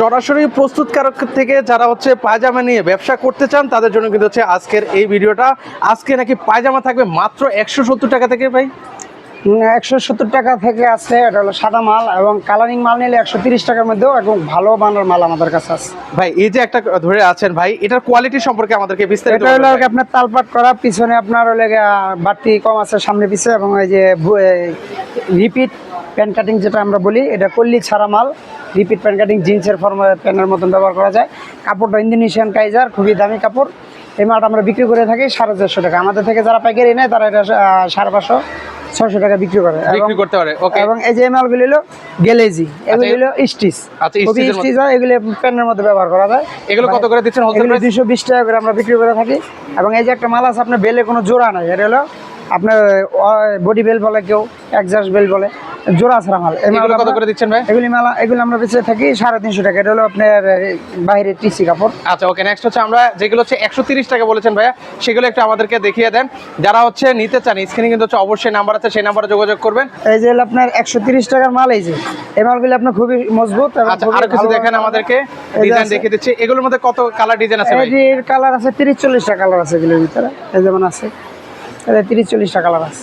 সরাসরি প্রস্তুতকারক থেকে যারা হচ্ছে পায়জামা নিয়ে ব্যবসা করতে চান তাদের জন্য কিন্তু হচ্ছে আজকের এই ভিডিওটা। আজকে নাকি পায়জামা থাকবে মাত্র একশো সত্তর টাকা থেকে ভাই? একশো সত্তর টাকা থেকে আছে এটা হলো সাদা মাল এবং কালারিং মাল নিলে একশো তিরিশ টাকার মধ্যেও এবং ভালো মানের মাল আমাদের কাছে আছে। ভাই এই যে একটা ধরে আছেন ভাই এটার কোয়ালিটি সম্পর্কে আমাদেরকে বিস্তারিত এটা হলো আপনার তালপাট করা পিছনে আপনার হলে বাড়তি কম আছে সামনে পিছে এবং এই যে রিপিট প্যান্ট কাটিং যেটা আমরা বলি এটা কল্লি ছাড়া মাল। রিপিট প্যান্ট কাটিং জিন্সের ফর্ম প্যান্টের মতন ব্যবহার করা যায়। কাপড়টা ইন্দোনেশিয়ান কাইজার খুবই দামি কাপড়। এই মালটা আমরা বিক্রি করে থাকি সাড়ে চারশো টাকা। আমাদের থেকে যারা পাইকারি নেয় তারা এটা সাড়ে পাঁচশো ছয়শো টাকা বিক্রি করে। এবং- বিক্রি করতে পারে। ওকে এবং এই যে মালগুলি হলো গেলেজি এগুলি আচ্ছা, হলো স্টিচ আচ্ছা। স্টিচ হয় এগুলি প্যান্টের মধ্যে ব্যবহার করা যায়। এগুলো কত করে দিচ্ছেন হোলসেল এগুলো প্রাইস দুইশো বিশ টাকা করে আমরা বিক্রি করে থাকি। এবং এই যে একটা মাল আছে আপনার বেলে কোনো জোড়া নাই। এটা হলো আপনার বডি বেল বলে কেউ একজাস্ট বেল বলে। জোড়া ছাড়া মাল এগুলো কত করে দিচ্ছেন ভাই? এগুলি মালা এগুলো আমরা বেঁচে থাকি সাড়ে তিনশো টাকা। এটা হলো আপনার বাইরে টিসি কাপড়। আচ্ছা ওকে নেক্সট হচ্ছে আমরা যেগুলো হচ্ছে একশো তিরিশ টাকা বলেছেন ভাইয়া সেগুলো একটু আমাদেরকে দেখিয়ে দেন। যারা হচ্ছে নিতে চান স্ক্রিনে কিন্তু হচ্ছে অবশ্যই নাম্বার আছে সেই নাম্বারে যোগাযোগ করবেন। এই যে আপনার একশো তিরিশ টাকার মাল এই যে। এই মালগুলি আপনার খুবই মজবুত আচ্ছা আরও কিছু দেখেন আমাদেরকে ডিজাইন দেখিয়ে দিচ্ছি। এগুলোর মধ্যে কত কালার ডিজাইন আছে এটির কালার আছে তিরিশ চল্লিশটা কালার আছে এগুলোর ভিতরে। এই যেমন আছে। এটা তিরিশ চল্লিশটা কালার আছে।